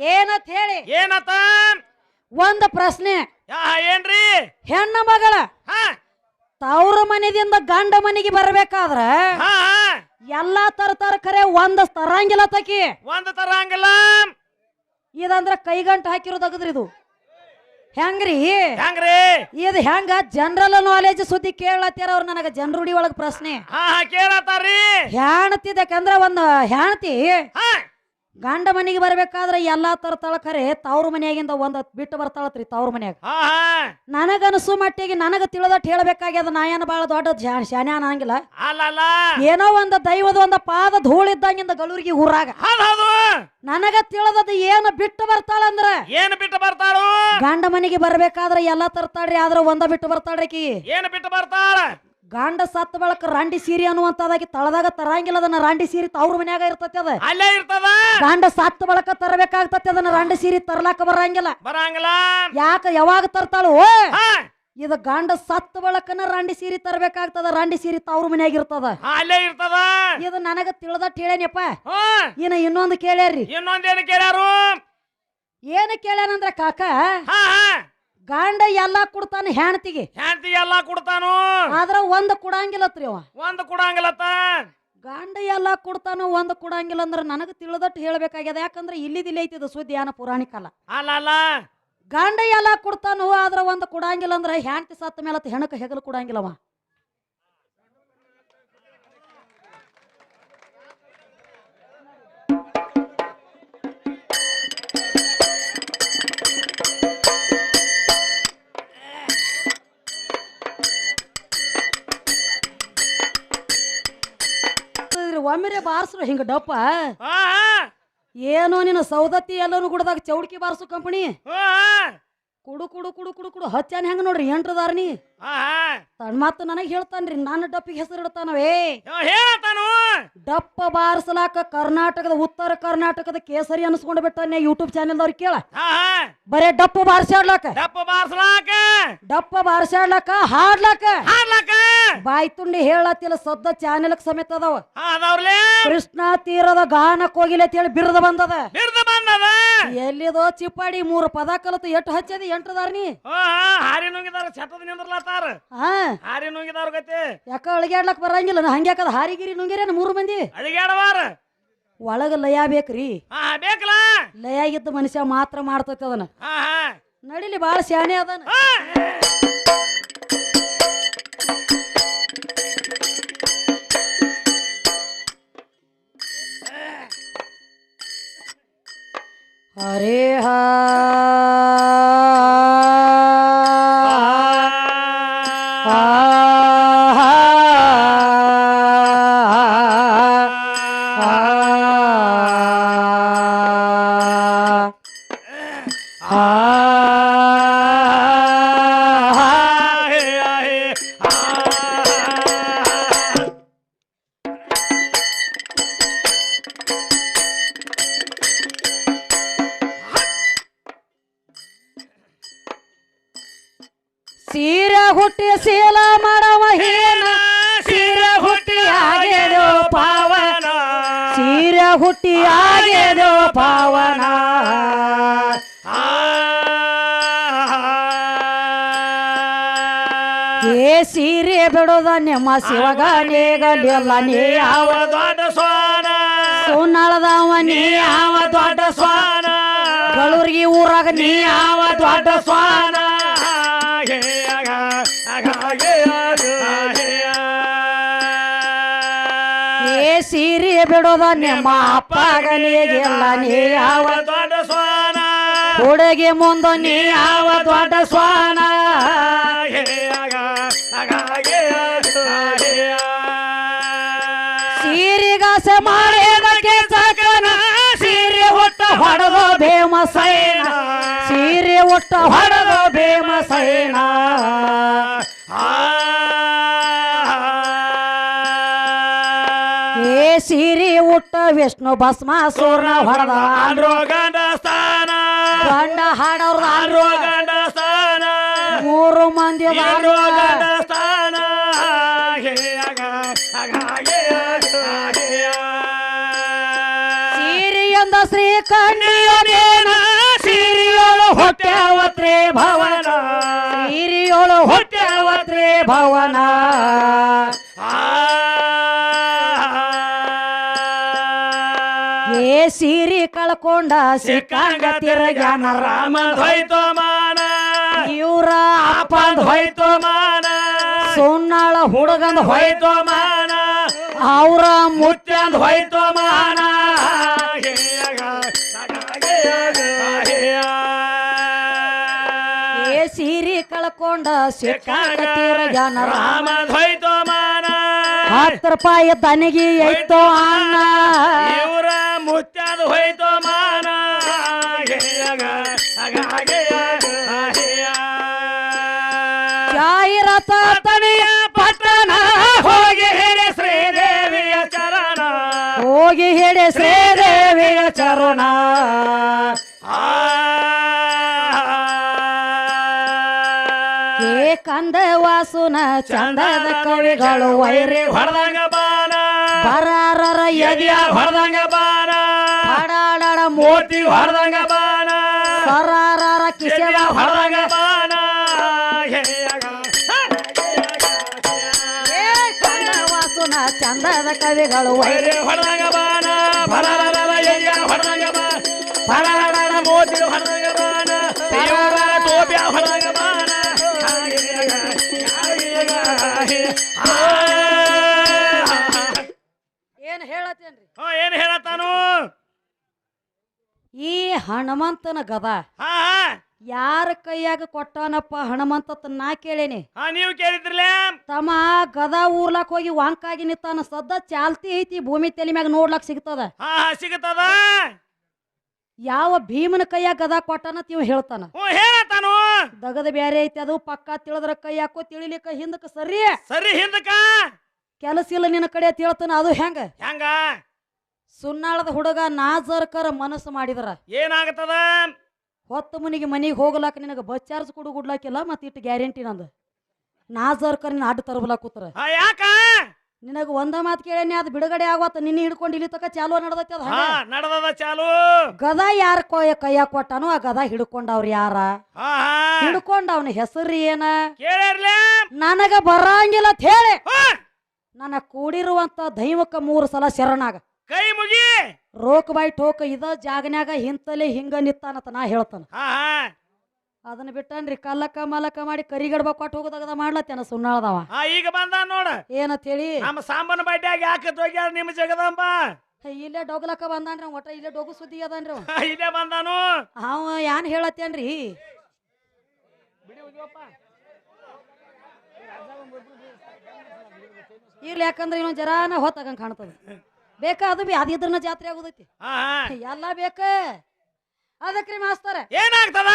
ಏನಂತ ಹೇಳಿ? ಏನತ? ಒಂದ್ ಪ್ರಶ್ನೆ. ಯಾ ಏನ್ರಿ? ಹೆಣ್ಣ ಮಗಳ ಹಾ. ತವ್ರ ಮನೆದಿಂದ ಗಂಡ ಮನೆಗೆ ಬರ್ಬೇಕಾದ್ರ ಹಾ ಹಾ. ಎಲ್ಲಾ ತರ್ತಾರ ಖರೆ ಒಂದ್ ತರಂಗಿಲ್ಲ ತಕಿ. ಒಂದ್ ತರಂಗಿಲ್ಲ. ಇದಂದ್ರ ಕೈಗಂಟ ಹಾಕಿರೋದಗದ್ರಿ ಇದು. ಹೆಂಗ್ರಿ? ಹೆಂಗ್ರಿ? ಇದು ಹೆಂಗ ಜನರಲ್ ನಾಲೆಜ್ ಸುದ್ದಿ ಕೇಳತ್ತೀರ ಅವ್ರು ನನಗ ಜನರುಡಿ ಒಳಗ ಪ್ರಶ್ನೆ. ಹಾ ಹಾ ಹೆಣ್ತಿದಕ್ಕಂದ್ರ ಒಂದ್ ಹೆಣ್ತಿ ಹಾ. ಗಂಡ ಮನೆಗೆ ಬರ್ಬೇಕಾದ್ರೆ ಎಲ್ಲಾ ತರ್ತಾಳ ಖರೆ ತವ್ರ ಮನೆಯಾಗಿಂದ ಒಂದ್ ಬಿಟ್ಟು ಬರ್ತಾಳತ್ರಿ ತವ್ರ ಮನ್ಯಾಗ. ನನಗನಸು ಮಟ್ಟಿಗೆ ನನಗ ತಿಳಿದಟ್ ಹೇಳ್ಬೇಕಾಗ್ಯದ ನಾ ಏನ್ ಬಾಳ ದೊಡ್ಡ ಶಾನ್ಯ ಅನ್ನಂಗಿಲ್ಲ. ಏನೋ ಒಂದ್ ದೈವದ ಒಂದ ಪಾದ ಧೂಳಿದ್ದಂಗಿಂದ ಗಲೂರಿಗೆ ಊರಾಗ. ನನಗ ತಿಳಿದದ ಏನ್ ಬಿಟ್ಟು ಬರ್ತಾಳಂದ್ರ? ಏನ್ ಬಿಟ್ಟು ಬರ್ತಾಳು? ಗಂಡ ಮನೆಗೆ ಬರ್ಬೇಕಾದ್ರೆ ಎಲ್ಲಾ ತರ್ತಾಳ್ರಿ ಆದ್ರ ಒಂದ ಬಿಟ್ಟು ಬರ್ತಾಳ್ರಿ ಏನ್ ಬಿಟ್ಟು ಬರ್ತಾಳ? ಗಂಡ ಸತ್ತ ಬಳಕ ರಾಂಡಿ ಸೀರೆ ಅನ್ನುವಂತದಾಗಿ ತಳದಾಗ ತರಂಗಿಲ್ಲ ಅದನ್ನ ರಾಂಡಿ ಸೀರೆ ತವ್ರ ಮನ್ಯಾಗ ಇರ್ತತಿ ಅದ. ಅಲ್ಲೇ ಇರ್ತದ? ಗಂಡ ಸತ್ತ ಬಳಕ ತರಬೇಕಾಗ್ತತಿ ಅದನ್ನ ರಾಂಡಿ ಸೀರೆ ತರ್ಲಾಕ ಬರಂಗಿಲ್ಲ. ಬರಂಗಿಲ್ಲ. ಯಾಕ ಯಾವಾಗ ತರ್ತಾಳು? ಇದು ಗಂಡ ಸತ್ತ ಬಳಕನ ರಾಂಡಿ ಸೀರೆ ತರಬೇಕಾಗ್ತದ ರಾಂಡಿ ಸೀರೆ ತವ್ರ ಮನ್ಯಾಗ ಇರ್ತದ. ಅಲ್ಲೇ ಇರ್ತದ. ಇದು ನನಗ ತಿಳಿದಟ್ ಹೇಳೇನಪ್ಪ? ಇನ್ನ ಇನ್ನೊಂದು ಕೇಳ್ಯಾರ್ರಿ. ಇನ್ನೊಂದೇನು ಕೇಳ್ಯಾರು? ಏನು ಕೇಳ್ಯಾನಂದ್ರ ಕಾಕ? ಗಂಡ ಎಲ್ಲಾ ಕೊಡ್ತಾನ ಹೆಣ್ತಿಗೆ. ಹೆಂಡತಿ ಎಲ್ಲಾ ಕೊಡ್ತಾನು? ಆದ್ರ ಒಂದ್ ಕೊಡಂಗಿಲ್ಲತ್ರಿ ಅವ. ಒಂದ್ ಕೊಡಂಗಿಲ್ಲತ್ತ? ಗಂಡ ಎಲ್ಲಾ ಕೊಡ್ತಾನು ಒಂದ್ ಕೊಡಂಗಿಲ್ಲ ಅಂದ್ರ ನನಗ ತಿಳಿದಟ್ಟು ಹೇಳ್ಬೇಕಾಗ್ಯದ. ಯಾಕಂದ್ರ ಇಲ್ಲಿದಿಲ್ಲ ಐತಿದ ಸುದ್ದಿ ಏನ ಪುರಾಣಿಕ ಅಲ್ಲ. ಅಲ್ಲ ಅಲ್ಲ. ಗಂಡ ಎಲ್ಲಾ ಕೊಡ್ತಾನು ಆದ್ರ ಒಂದ್ ಕೊಡಂಗಿಲ್ಲ ಅಂದ್ರ ಹೆಂಡತಿ ಸತ್ತ ಮೇಲೆ ಹೆಣಕ ಹೆಗಲು ಕೊಡಂಗಿಲ್ಲವ. ಒಮ್ಮೆರೆ ಬಾರಿಸ್ರು ಹಿಂಗ ಡಪ್ಪ. ಏನೋ ನಿನ್ನ ಸೌದತ್ತಿ ಎಲ್ಲರೂ ಗುಡದಾಗ ಚೌಡ್ಕಿ ಬಾರಿಸು ಕಂಪನಿ. ಕುಡು ಕುಡು ಕುಡು ಕುಡು ಕುಡು ಹಚ್ಚಾನ ಹೆಂಗ ನೋಡ್ರಿ ಎಂಟ್ರದಾರ್ನಿ ಹಾ ಹಾ. ತನ್ ಮಾತು ನನಗ್ ಹೇಳ್ತಾನ್ರಿ ನನ್ನ ಡಪ್ಪಿಗೆ ಹೆಸರು ಇಡ್ತಾನವೇ ಹೇಳತಾನು. ಡಪ್ಪ ಬಾರಿಸಲಾಕ ಕರ್ನಾಟಕದ ಉತ್ತರ ಕರ್ನಾಟಕದ ಕೇಸರಿ ಅನ್ಸ್ಕೊಂಡ್ ಬಿಟ್ಟ ಯೂಟ್ಯೂಬ್ ಚಾನೆಲ್ ಕೇಳ. ಬರೀ ಡಪ್ಪ ಬಾರಿಸಾಡ್ಲಾಕ ಡಪ್ಪ ಬಾರ್ಸಲಾಕ? ಡಪ್ಪ ಬಾರಿಸಾಡ್ಲಾಕ ಹಾಡ್ಲಾಕ? ಹಾಡ್ಲಾಕ? ಬಾಯ್ ತುಂಡಿ ಹೇಳತ್ತಿಲ್ಲ ಸದ್ದ ಚಾನೆಲ್ ಸಮೇತ ಅದಾವ. ಕೃಷ್ಣ ತೀರದ ಗಾನಕ್ ಹೋಗಿಲ್ಲ ಅಂತ ಹೇಳಿ ಬಿರುದ ಬಂದದ. ಬಿರ್ದ ಬಂದದ? ಎಲ್ಲಿದೋ ಚಿಪ್ಪಾಡಿ ಮೂರು ಪದ ಕಲತು ಎಟ್ಟು ಹಚ್ಚದಿ ಎಂಟದಾರ ಹಾ ಹಾರಿ ನುಂಗಿದಾರ ಛತ್ತದ ನಿಂದ್ರಲಾತಾರ ಹಾ. ಹಾರಿ ನುಂಗಿದಾರ ಗತಿ. ಯಾಕ ಅಳಿಗ್ಯಾಡ್ಲಕ್ ಬರಂಗಿಲ್ಲ? ನಾ ಹಂಗ್ಯಾಕದ ಹಾರಿಗಿರಿ ನುಂಗಿರೇನು ಮೂರು ಮಂದಿ ಅಡಿಗಾಡವಾರ ಒಳಗ ಲಯ ಬೇಕ್ರಿ. ಹಾ ಬೇಕಲ್ಲ? ಲಯ ಇದ್ದ ಮನುಷ್ಯ ಮಾತ್ರ ಮಾಡ್ತೈತಿ ಅದನ್ನ. ಹಾ ಹಾ. ನಡಿಲಿ ಬಾಳ ಶಾಣೆ ಅದನ್ನ ಅರೆ ಹರೇ ಹಾ ಸೀರೆ ಅಮ್ಮ ನಿಮ್ಮ ಶಿವಗ ನೇಗಲಿಲ್ಲ ನೀ ಯಾವ ದೊಡ್ಡ ಸ್ವಾನ? ಸೋನಾಳದವ ನೀ ಯಾವ ದೊಡ್ಡ ಸ್ವಾನ? ಗಳೂರ್ಗಿ ಊರಾಗ ನೀ ಯಾವ ದೊಡ್ಡ ಸ್ವಾನ? ಏ ಸೀರೆ ಬಿಡೋದ ನಿಮ್ಮ ಅಪ್ಪ ಗಲಿಗೆಲ್ಲ ನೀ ಯಾವ ದೊಡ್ಡ ಸ್ವಾನ? ಹುಡುಗಿ ಮುಂದ ನೀ ನೀ ಯಾವ ದೊಡ್ಡ ಸ್ವಾನ? ಸೀರಿಗಾಸೆ ಮಾಡಿದಕ್ಕೆ ಸಕನ ಸೀರೆ ಒಟ್ಟ ಹೊಡೆದೋ ಭೀಮ ಸೈನ ಸೀರೆ ಒಟ್ಟ ಹೊಡೆದೋ ಭೀಮ ಸೈನ. ಏ ಸೀರೆ ಉಟ್ಟ ವಿಷ್ಣು ಭಸ್ಮಾಸೂರ್ನ ಹೊಡೆದ ಆಂಡ್ರೋ ಗಂಡ ಸ್ಥಾನ. ಗಂಡ ಆಂಡ್ರೋ ಗಂಡ ಸ್ಥಾನ. ಮೂರು ಮಂದಿ ಗಂಡ ಭವನ. ಹಿರಿಯೋಳು ಹೊಟ್ಟೆ ಭವನ. ಏ ಸೀರಿ ಕಳ್ಕೊಂಡ ಸಿಕ್ಕಂಗ ತಿರಗ್ಯಾನ ರಾಮ ಹೋಯ್ತೋ ಮಾನ ಇವ್ರ ಅಪ್ಪಂದ್ ಹೋಯ್ತೋ ಮಾನ ಸುಣ್ಣಾಳ ಹುಡುಗಂದ್ ಹೋಯ್ತು ಮಾನ ಅವ್ರ ಮುತ್ತಂದ್ ಹೋಯ್ತೋ ಮಾನ ಕಳ್ಕೊಂಡ ಸಿಕ್ಕಂಗ ತಿರಗ್ಯಾನ ರಾಮ. ಹೋಯ್ತು ಮಾನ. ಹತ್ತು ರೂಪಾಯಿ ದನಿಗೆ ಐತೋ ಅನ್ನ ಇವರ ಮುತ್ಯಾದ ಹೋಯ್ತೋ ಮಾನ. ಜಾಹಿರಾತ ತನಿಯ ಪಟ್ಟಣ. ಹೋಗಿ ಹೇಳಿ ಶ್ರೀದೇವಿಯ ಚರಣ. ಹೋಗಿ ಹೇಳಿ ಶ್ರೀದೇವಿಯ ಚರುಣ. ವಾಸುನ ಚಂದದ ಕವಿಗಳು ವೈರಿ ಹೊಡೆದಂಗ ಬಾನ ಬರಾರರ ಎದಿಯ ಎದಿಯ ಹೊಡೆದಂಗ ಬಾನ ಹಾಡಾಡಾಡ ಮೋತಿ ಮೋತಿ ಹೊಡೆದಂಗ ಬಾನ ಸರಾರರ ಕಿಸೆದ ಎದಿಯ ಹೊಡೆದಂಗ ಹೊಡೆದಂಗ ಬಾನ ಏ ಕಂದ ವಾಸುನ ಚಂದದ ಕವಿಗಳು ವೈರಿ ವೈರಿ ಹೊಡೆದಂಗ ಬಾನ ಬರರ ಏನ್ ಹೇಳತ್ತಾನು? ಈ ಹನುಮಂತನ ಗದ. ಹಾ ಹಾ. ಯಾರ ಕೈಯಾಗ ಕೊಟ್ಟಾನಪ್ಪ ಹನುಮಂತ ನಾ ಕೇಳೇನಿ. ಹಾ ನೀವು ಕೇಳಿದ್ರಲ್ಲ ತಮ್ಮ ಗದ ಊರ್ಲಾಕ್ ಹೋಗಿ ವಾಂಕಾಗಿ ನಿತ್ತಾನ ಸದ್ದ ಚಾಲ್ತಿ ಐತಿ ಭೂಮಿ ತಲೆ ಮ್ಯಾಗ ನೋಡ್ಲಾಕ್ ಸಿಗ್ತದ. ಹಾ ಹಾ ಸಿಗುತ್ತದ ಯಾವ ಭೀಮನ ಕೈಯಾಗ ಗದ ಕೊಟ್ಟಾನ ಇವ್ ಹೇಳ್ತಾನ. ಹ್ಞೂ ಹೇಳತ್ತಾನು? ದಗದ ಬ್ಯಾರೆ ಐತಿ ಅದು ಪಕ್ಕ ತಿಳಿದ್ರ ಕೈ ಹಾಕೋ ತಿಳಿಲಿಕ್ಕ ಹಿಂದಕ್ಕೆ ಸರಿ. ಸರಿ ಹಿಂದಕ್ಕ? ಕೆಲಸ ಇಲ್ಲ ನಿನ್ನ ಕಡೆ ಅಂತ ಹೇಳ್ತಾನ ಅದು ಹೆಂಗ? ಹೆಂಗ? ಸುನ್ನಾಳದ ಹುಡುಗ ನಾಜರ್ಕರ ಮನಸ್ಸು ಮಾಡಿದ್ರ. ಏನಾಗತ್ತದ? ಹೊತ್ತು ಮನಿಗೆ ಮನಿಗೆ ಹೋಗ್ಲಾಕ ನಿನಗೆ ಬಸ್ ಚಾರ್ಜ್ ಕೊಡು ಗುಡ್ಲಾಕಿಲ್ಲ ಮತ್ತೆ ಇಟ್ಟು ಗ್ಯಾರಂಟಿ ನಂದು. ನಾಜರ್ಕರ್ ನಿನ್ನ ಅಡ್ಡ ತರಬಲಾಕ ಕೂತರ. ಯಾಕ? ನಿನಗ ಒಂದ ಮಾತು ಕೇಳೇನಿ ಅದು ಬಿಡುಗಡೆ ಆಗವತ್ತ ನಿನ್ನ ಹಿಡ್ಕೊಂಡು ಇಲ್ಲಿ ತಕ ಚಾಲು ನಡ್ದೈತಿ ಅದ ನಡದದ ಚಾಲು. ಗದ ಯಾರ ಕೋಯ ಕೈಯ ಕೊಟ್ಟಾನೋ ಆ ಗದ ಹಿಡ್ಕೊಂಡವ್ರ ಯಾರ? ಹಿಡ್ಕೊಂಡವನ ಹಾ. ಹಿಡ್ಕೊಂಡ ಅವನ ಹೆಸರು ಏನ? ನನಗ ಬರಂಗಿಲ್ಲ ಅಂತ ಹೇಳಿ. ನನ್ನ ಕೂಡಿರುವಂತ ದೈವಕ್ಕ ಮೂರು ಸಲ ಶರಣಾಗ. ಕೈ ಮುಗಿ. ರೋಕ್ ಬೈ ಟೋಕ್ ಇದ ಜಾಗನ್ಯಾಗ ಹಿಂತಲೆ ಹಿಂಗ ನಿತ್ತಾನತ ನಾ ಹೇಳ್ತಾನ. ಅದನ್ನ ಬಿಟ್ಟನ್ರಿ ಕಲ್ಲಕ್ಕ ಮಲಕ ಮಾಡಿ ಕರಿಗಡ್ಬ ಕೊಟ್ಟು ಹೋಗದಾಗ ಮಾಡ್ಲತ್ತೇನ ಸುಣ್ಣಾಳದವ. ಈಗ ಬಂದ ನೋಡ. ಏನಂತ ಹೇಳಿ ನಮ್ಮ ಸಾಂಬನ ಬಡ್ಡ್ಯಾಗ ಯಾಕೆ ಹೋಗ್ಯಾರ ನಿಮ್ಮ ಜಗದಂಬ? ಇಲ್ಲೇ ಡೊಗ್ಲಕ್ಕ ಬಂದಾನ್ರಿ ಒಟ್ಟ ಇಲ್ಲೇ ಡೊಗು ಸುದ್ದಿ ಅದನ್ರಿ ಇಲ್ಲೇ ಬಂದಾನು. ಅವ ಏನ್ ಹೇಳತ್ತೇನ್ರಿ? ಇರ್ಲಿ ಯಾಕಂದ್ರೆ ಇನ್ನೊಂದು ಜರಾನ ಹೊತ್ತಾಗಂಗ್ ಕಾಣ್ತದೆ. ಬೇಕಾ ಅದು ಬಿ ಅದಿದ್ರನ ಜಾತ್ರೆ ಆಗುದೈತಿ. ಹಾ ಎಲ್ಲ ಬೇಕ. ಅದಕ್ಕೆ ಮಾಸ್ತರ. ಏನಾಗ್ತದ?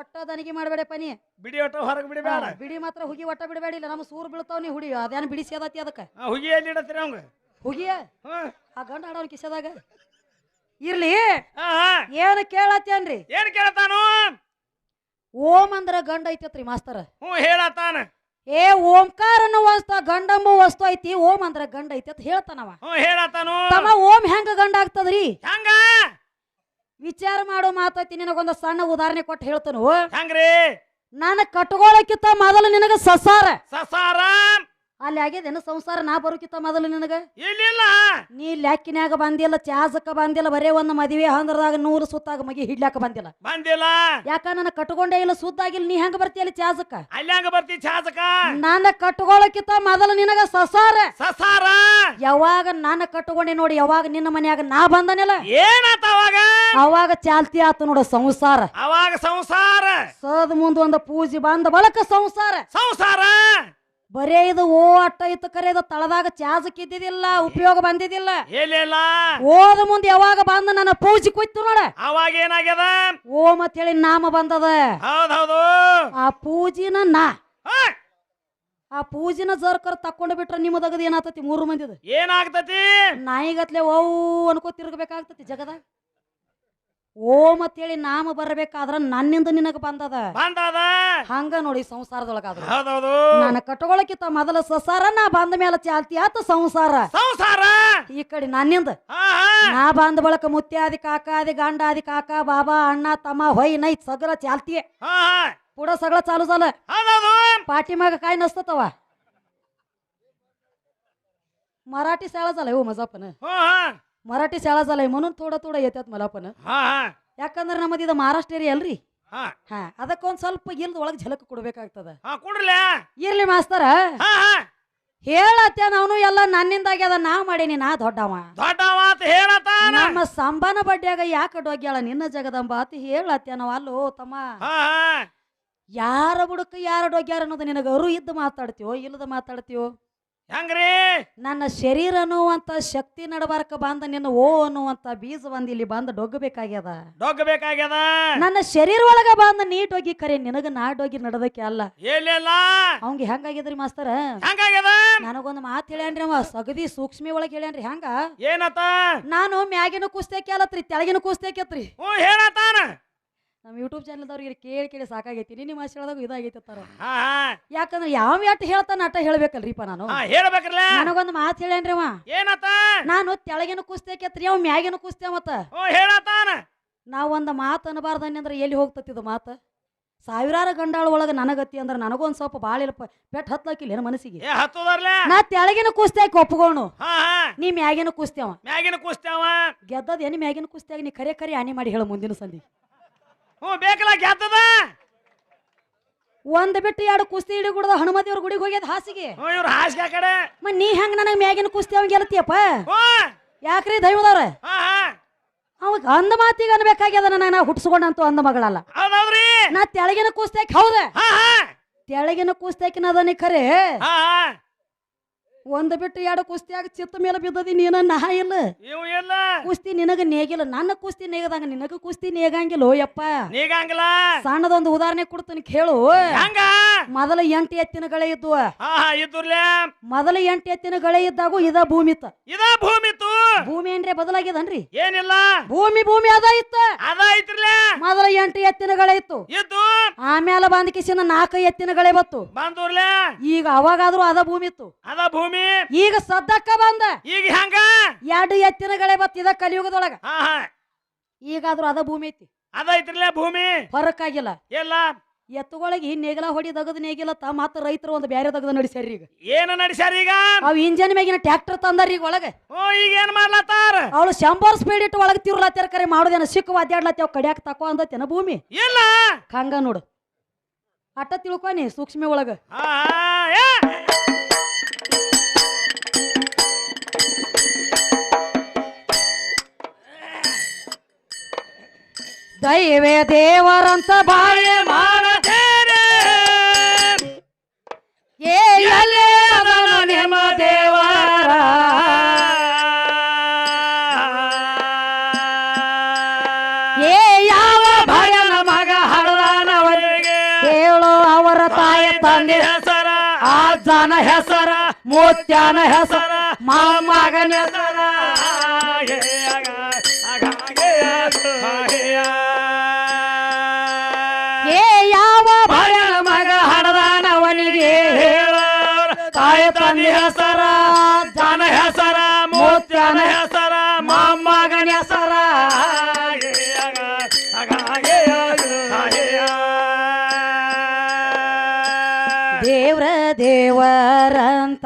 ಒಟ್ಟ ದನಿಗೆ ಮಾಡಬೇಡಪ್ಪ ಪನಿ ಬಿಡಿ ಒಟ್ಟ ಹೊರಗೆ ಬಿಡಬೇಡ ಬಿಡಿ. ಮಾತ್ರ ಹುಗಿ ಒಟ್ಟ ಬಿಡಬೇಡ ಇಲ್ಲ ನಮ್ಮ ಸೂರ್ ಬೀಳ್ತಾವ ನೀ ಹುಡಿ. ಅದೇನು ಬಿಡಿಸಿ ಅದಕ್ಕೆ? ಹುಗಿ ಎಲ್ಲಿ ಇಡತ್ತೀರಿ ಅವಂಗ? ಹುಗಿಯ ಆ ಗಂಡ ಆಡೋನ್ ಕಿಸದಾಗ? ಇರ್ಲಿ. ಹಾ ಏನು ಕೇಳತ್ತೇನ್ರಿ? ಏನ್ ಕೇಳತಾನು ಓಂ ಅಂದ್ರ ಗಂಡ ಐತತ್ರಿ ಮಾಸ್ತರ. ಹ್ಞೂ ಹೇಳತ್ತಾನ. ಏ ಓಂಕಾರ ಅನ್ನೋ ವಸ್ತು ಗಂಡಂಬ ವಸ್ತು ಐತಿ. ಓಂ ಅಂದ್ರೆ ಗಂಡ ಐತಿ ಅಂತ ಹೇಳ್ತಾನವ. ಹ್ಞೂ ಹೇಳತ್ತಾನು. ತಮ್ಮ ಓಂ ಹೆಂಗ ಗಂಡ ಆಗ್ತದ್ರಿ? ಹೆಂಗ? ವಿಚಾರ ಮಾಡೋ ಮಾತೈತಿ ನಿನಗೊಂದು ಸಣ್ಣ ಉದಾಹರಣೆ ಕೊಟ್ಟು ಹೇಳ್ತಾನು. ಹೆಂಗ್ರಿ? ನಾನು ಕಟ್ಕೊಳಕ್ಕಿಂತ ಮೊದಲು ನಿನಗ ಸಸಾರ. ಸಸಾರ? ಅಲ್ಲಿ ಆಗ್ಯದೇನು? ಸಂಸಾರ ನಾ ಬರೋಕಿತ್ತ ಮೊದಲು ನಿನಗ? ನೀ ಲ್ಯಾಕಿನ್ಯಾಗ ಬಂದಿಲ್ಲ ಚಾಸಕ್ಕ ಬಂದಿಲ್ಲ ಬರೇ ಒಂದು ಮದುವೆ ಹಂದ್ರದಾಗ ನೂರು ಸುತ್ತಾಗ ಮಗಿ ಹಿಡ್ಲಾಕ ಬಂದಿಲ್ಲ. ಬಂದಿಲ್ಲ. ಯಾಕ ನನ್ನ ಕಟ್ಕೊಂಡೇ ಇಲ್ಲ ಸುದ್ದಾಗಿಲ್ಲ ನೀ ಹೆಂಗ ಬರ್ತೀಯಲ್ಲ ಚಾಸಕ್ಕ ಅಲ್ಲಿ ಹಂಗ ಬರ್ತಿ ಚಾಸಕ ನನ್ನ ಕಟ್ಕೊಳಕಿತ್ತ ಮೊದಲು ನಿನಗ ಸಸಾರ. ಸಸಾರ. ಯಾವಾಗ ನಾನು ಕಟ್ಕೊಂಡೆ ನೋಡಿ ಯಾವಾಗ ನಿನ್ನ ಮನ್ಯಾಗ ನಾ ಬಂದನಿಲ್ಲ? ಏನಾತ ಅವಾಗ? ಅವಾಗ ಚಾಲ್ತಿ ಆತ ನೋಡ ಸಂಸಾರ. ಅವಾಗ ಸಂಸಾರ. ಸದ್ ಮುಂದ ಒಂದು ಪೂಜೆ ಬಂದ ಬಳಕ ಸಂಸಾರ. ಸಂಸಾರ. ಬರೇ ಇದು ಓ ಅಟ್ಟ ಇತ್ತು ಕರೆ ಇದು ತಳದಾಗ ಚಾಜ್ ಇದ್ದಿದ್ದಿಲ್ಲ ಉಪಯೋಗ ಬಂದಿದಿಲ್ಲ ಇಲ್ಲ? ಓದ ಮುಂದೆ ಯಾವಾಗ ಬಂದ ನನ್ನ ಪೂಜೆ ಕುಯ್ತು ನೋಡ. ಅವಾಗ ಏನಾಗ್ಯದ? ಓ ಅಂತ ಹೇಳಿ ನಾಮ ಬಂದದ. ಹೌದ್ ಹೌದು ಆ ಪೂಜಿನ ನಾ. ಆ ಪೂಜಿನ ಜರ್ಕರ್ ತಕೊಂಡು ಬಿಟ್ರೆ ನಿಮ್ಮದಗದ ಏನಾಗ್ತತಿ ಮೂರು ಮಂದಿದ? ಏನಾಗ್ತತಿ? ನಾಯಿಗತ್ಲೆ ಓ ಅನ್ಕೋ ತಿರ್ಗಬೇಕಾಗ್ತತಿ ಜಗದ ಓಂ ಅಂತೇಳಿ ನಾಮ ಬರಬೇಕಾದ್ರ ನನ್ನಿಂದ ನಿನಗ ಬಂದದ. ಬಂದದ? ಹಂಗ ನೋಡಿ ಸಂಸಾರದೊಳಗಾದ್ರ. ಹೌದೌದು. ನಾನು ಕಟ್ಕೊಳಕಿತ್ತ ಮೊದಲ ಸಸಾರ ನಾ ಬಂದ ಮೇಲೆ ಚಾಲ್ತಿ ಆತ ಸಂಸಾರ. ಸಂಸಾರ? ಈ ಕಡೆ ನನ್ನಿಂದ. ನಾ ಬಂದ ಬಳಕ ಮುತ್ಯಾದಿ ಕಾಕಾದಿ ಗಂಡಾದಿ ಕಾಕ ಬಾಬಾ ಅಣ್ಣ ತಮ್ಮ ಹೊಯ್ ನೈ ಸಗಲ ಚಾಲ್ತಿ ಪುಡ ಸಗಳ ಚಾಲು ಚಾಲ ಪಾಟಿ ಮ್ಯಾಗ ಕಾಯಿ ನಸ್ತತವ. ಮರಾಠಿ ಸಾಳ ಸಲ ಇವು ಮಜಪ್ಪನ मराठी शाळा झालाय म्हणून थोडं थोडं येतात मला पण ಹಾ ಹಾ ಯಾಕಂದ್ರೆ ನಮ್ಮದು ಇದು ಮಹಾರಾಷ್ಟ್ರ ಏರಿಯಾ ಅಲ್ರಿ ಹಾ ಹಾ ಅದಕ್ಕೊಂದ್ ಸ್ವಲ್ಪ ಇಲ್ದ ಒಳಗ್ ಝಲಕ್ ಕೊಡ್ಬೇಕಾಗ್ತದ ಹಾ ಕುಡ್ರಲ್ಲ ಇರ್ಲಿ ಮಾಸ್ತರ ಹಾ ಹಾ ಹೇಳತ್ತೆ ನಾನು ಎಲ್ಲ ನನ್ನಿಂದಾಗ್ಯದ ನಾ ಮಾಡೀನಿ ನಾ ದೊಡ್ಡವ ದೊಡ್ಡ ಮಾತು ಹೇಳತಾನ ನಮ್ಮ ಸಂಬಾನ ಬಡ್ಡ್ಯಾಗ ಯಾಕೆ ಡೊಗ್ಯಾಳ ನಿನ್ನ ಜಗದಂಬ ಅತಿ ಹೇಳತ್ತೆ ನಾವು ಅಲ್ಲೋ ತಮ್ಮ ಹಾ ಹಾ ಯಾರ ಬುಡಕ ಯಾರ ಡೊಗ್ಯಾರ ಅನ್ನೋದು ನಿನಗ ಅರು ಇದ್ದು ಮಾತಾಡ್ತೀವೋ ಇಲ್ಲದ ಮಾತಾಡ್ತೀವೋ ಹೆಂಗ್ರಿ? ನನ್ನ ಶರೀರ ಅನ್ನುವಂತ ಶಕ್ತಿ ನಡಬಾರಕ ಬಂದ ನಿನ್ನ ಓ ಅನ್ನುವಂತ ಬೀಜ ಬಂದ ಇಲ್ಲಿ ಬಂದ ಡೊಗ್ಗಬೇಕಾಗ್ಯದ. ಡೊಗ್ಗ ಬೇಕಾಗ್ಯದ ನನ್ನ ಶರೀರ ಒಳಗ ಬಂದ ನೀಟ್ ಹೋಗಿ ಕರೆ ನಿನಗ ನಾ ಹೋಗಿ ನಡದಕ್ಕೆ ಅಲ್ಲ. ಎಲ್ಲಿಲ್ಲ ಅವ್ಗೆ ಹೆಂಗಾಗಿದ್ರಿ ಮಾಸ್ತರ? ಹೆಂಗಾಗ್ಯದ? ನನಗೊಂದು ಮಾತು ಹೇಳ್ಯಾನ್ರಿ ಅವ ಸಗದಿ ಸೂಕ್ಷ್ಮಿ ಒಳಗೆ ಹೇಳ್ಯಾನ್ರಿ ಹೆಂಗ? ಏನತ್ತ? ನಾನು ಮ್ಯಾಗಿನ ಕುಸ್ತೆ ಕೇಳತ್ರಿ ತೆಳಗಿನ ಕುಸ್ತೆ ಕೇತ್ರಿ ಹ್ಞೂ ಹೇಳತಾನ ನಮ್ಮ ಯೂಟ್ಯೂಬ್ ಚಾನಲ್ದವ್ರಿಗೆ ಕೇಳಿ ಕೇಳಿ ಸಾಕಾಗೈತಿ. ನಿಮ್ಮ ಮಾಸ್ ಹೇಳಿದಾಗ ಇದಾಗೈತಿ ತರ ಯಾಕಂದ್ರೆ ಯಾವ ಅಟ್ಟ ಹೇಳ್ತಾನ ಅಟ್ಟ ಹೇಳ್ಬೇಕಲ್ರಿಪ್ಪ ನಾನು. ಹೇಳ್ಬೇಕಲ್ಲ ಹೇಳ್ಬೇಕ್ರಲ್ಲ ನನಗೊಂದು ಮಾತು ಹೇಳೇನ್ರಿ ಅವ? ನಾನು ತೆಳಗಿನ ಕುಸ್ತೆ ಕೇತ್ರಿ ಅವ್ ಮ್ಯಾಗಿನ ಕುಸ್ತೆ ಮತ್ತ? ಹೇಳತಾನ ನಾವು ಒಂದು ಮಾತು ಅನ್ಬಾರ್ದು ಅಂದ್ರೆ ಎಲ್ಲಿ ಹೋಗ್ತತಿದು ಮಾತು? ಸಾವಿರಾರು ಗಂಡಾಳ ಒಳಗೆ ನನಗತಿ ಅಂದ್ರೆ ನನಗೊಂದು ಸ್ವಲ್ಪ ಭಾಳ ಇಲ್ಲಪ್ಪ ಪೆಟ್ ಹತ್ಲಾಕಿಲ್ಲ ಏನು ಮನಸ್ಸಿಗೆ? ನಾ ತೆಳಗಿನ ಕುಸ್ತಿಯಾಗಿ ಒಪ್ಪಗೋಣು ನೀ ಮ್ಯಾಗಿನ ಕುಸ್ತ್ಯಾವ ಮ್ಯಾಗಿನ ಕುಸ್ತ್ಯಾವ ಗೆದ್ದದ ಏನು ಮ್ಯಾಗಿನ ಕುಸ್ತಿಯಾಗಿ ನೀ ಕರೆ ಕರೆ ಹಾನಿ ಮಾಡಿ ಹೇಳು ಮುಂದಿನ ಸಂಧಿ. ಹ್ಞೂ ಬೇಕಲ್ಲ ಗೆದ್ದದ ಒಂದ್ ಬಿಟ್ಟು ಎರಡು ಕುಸ್ತಿ ಹಿಡಿ ಗುಡ್ದ ಹನುಮತಿಯವ್ರ ಗುಡಿಗೆ ಹೋಗ್ಯದ ಹಾಸಿಗೆ. ಹ್ಞೂ ಇವ್ರು ಹಾಸಿಗೆ ಆ ಕಡೆ. ನೀ ಹೆಂಗ್ ನನಗೆ ಮ್ಯಾಗಿನ ಕುಸ್ತಿ ಅವ್ ಗೆಲ್ತಿಯಪ್ಪ ಹ್ಞೂ. ಯಾಕ್ರಿ ದೈವದವ್ರ? ಹಾ ಹಾ. ಅವಾಗ ಅಂದ ಮಾತಿಗೆ ಅನ್ಬೇಕಾಗ್ಯದ ನನ್ನ ನಾ ಹುಟ್ಸ್ಕೊಂಡಂತೂ ಅಂದ ಮಗಳಲ್ಲ. ಹೌದೌದ್ರಿ? ನಾ ತೆಳಗಿನ ಕುಸ್ತಿ ಹೌದ? ಹಾ ಹಾ. ತೆಳಗಿನ ಕುಸ್ತಿಯಾಕಿನ ಅದನ್ನ ಖರೆ? ಹಾ ಹಾ. ಒಂದ್ ಬಿಟ್ಟು ಎರಡು ಕುಸ್ತಿಯಾಗ ಚಿತ್ತ ಮೇಲೆ ಬಿದ್ದದಿ ನೀನ ನಹ ಇಲ್ಲ. ಇವು ಇಲ್ಲ. ಕುಸ್ತಿ ನಿನಗ ನೇಗಿಲ್ಲ ನನ್ನ ಕುಸ್ತಿ ನೇಗದಂಗ ನಿನಗ ಕುಸ್ತಿ ನೇಗಂಗಿಲ್ಲ ಯಪ್ಪ. ನೀಗಂಗಿಲ್ಲ. ಸಣ್ಣದೊಂದು ಉದಾಹರಣೆ ಕೊಡ್ತೀನಿ ಕೇಳು. ಹಂಗ? ಮೊದಲ ಎಂಟು ಎತ್ತಿನ ಗಳೆ ಇದ್ವು. ಇದ್ದುರ್ಲೆ. ಮೊದಲ ಎಂಟು ಎತ್ತಿನ ಗಳೆ ಇದ್ದಾಗೂ ಇದ ಭೂಮಿ ಇತ್ತ. ಇದ ಭೂಮಿ ಇತ್ತು. ಭೂಮಿ ಏನ್ರಿ ಬದಲಾಗ್ಯದನ್ರಿ? ಏನಿಲ್ಲ. ಭೂಮಿ ಭೂಮಿ ಅದ ಇತ್ತ. ಅದ ಐತ್ರಿಲೆ ಮೊದಲ ಎಂಟು ಎತ್ತಿನ ಗಳೆ ಇತ್ತು. ಇದ್ದು. ಆಮೇಲೆ ಬಂದ ಕಿಸಿನ ನಾಲ್ಕು ಎತ್ತಿನ ಗಳೆ ಬತ್ತು. ಬಂದೂರ್ಲೆ. ಈಗ ಅವಾಗಾದ್ರೂ ಅದ ಭೂಮಿ ಇತ್ತು. ಅದ ಭೂಮಿ ಈಗ ಸದ್ದಕ್ಕ ಬಂದ. ಈಗ ಹೆಂಗ? ಎರಡು ಎತ್ತಿನಗಳೇ ಬತ್ತಿದ ಕಲಿಯುಗದೊಳಗ. ಹಾ ಹಾ. ಈಗಾದ್ರೂ ಅದ ಭೂಮಿ ಐತಿ. ಅದ ಐತ್ರಿಲೆ ಭೂಮಿ? ಹೊರಕಾಗಿಲ್ಲ. ಎಲ್ಲ? ಇಲ್ಲ ಎತ್ತುಗಳಿಗೆ ನೇಗಿಲ ಹೊಡಿ ದಗದ ನೇಗಿಲತ್ತ ಮತ್ತ ರೈತರು ಒಂದು ಬ್ಯಾರೆ ದಗದ ನಡೆಸ್ಯಾರ ಈಗ. ಏನ ನಡಿಸ್ಯಾರ ಈಗ? ಅವ್ ಇಂಜನ್ ಮ್ಯಾಗಿನ ಟ್ರ್ಯಾಕ್ಟರ್ ತಂದಾರ ಈಗ ಒಳಗೆ. ಓ ಈಗ ಏನ್ ಮಾಡ್ಲತ್ತಾರ? ಅವಳು ಶಂಬರ್ ಸ್ಪೀಡ್ ಇಟ್ಟು ಒಳಗೆ ತಿರ್ಲತ್ತಾರ ಕರೆ ಮಾಡೋದೇನ ಸಿಕ್ಕ ಅದ್ಯಾಡ್ಲತ್ತೇವ್ ಕಡ್ಯಾಕ ತಕೋ ಅಂದತ್ತೇನ ಭೂಮಿ. ಇಲ್ಲ? ಹಂಗ ನೋಡು. ಅಟ್ಟ ತಿಳ್ಕೊನಿ ಸೂಕ್ಷ್ಮ ಒಳಗ. ದೈವೇ ದೇವರಂತ ಬಾಳೆ ಮಾಡದೇನೆ ಏ ಅದನ ನಿಮ್ಮ ದೇವರ. ಏ ಯಾವ ಭಯನ ಮಗ ಹಡದಾನವರಿಗೆ ಕೇಳು ಅವರ ತಾಯ ತಂದೆ ಹೆಸರ ಅಜ್ಜನ ಹೆಸರ ಮೂತ್ಯಾನ ಹೆಸರ ಮಾಮಗನ ಹೆಸರ. ತಂದೆ ಹೆಸರ, ಜಾನ ಹೆಸರ, ಮೂತ್ಯಾನ ಹೆಸರ, ಮಾಮಗನ ಹೆಸರ. ದೇವ್ರ ದೇವರಂತ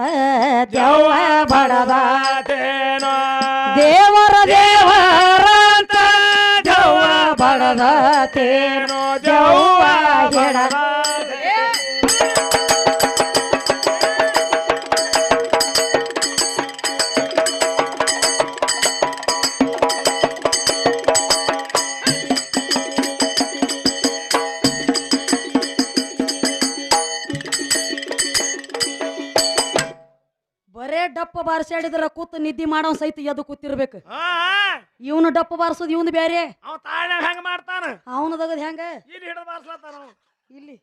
ದೇವ ಬಡದ ದೇವರ ದೇವರಂತ ದೇವ ಬಡದ ತೇನೋ ದೇವ ಗೆಡದ ಬರೇ ಡಪ್ಪ ಬಾರಿಸಾಡಿದ್ರ ಕೂತ್ ನಿದ್ದಿ ಮಾಡೋ ಸಹಿತ ಎದ್ದು ಕೂತಿರ್ಬೇಕು. ಇವನು ಡಪ್ಪ ಬಾರಿಸೋದು ಇವನು ಬೇರೆ ಅವ ಹೆಂಗ ಮಾಡ್ತಾನ? ಅವನು ತಗದ್ ಹೆಂಗ? ಇಲ್ಲಿ ಹಿಡಿದು ಬಾರ್ಸ್ಲತ್ತಾನ ಅದು ಇಲ್ಲಿ.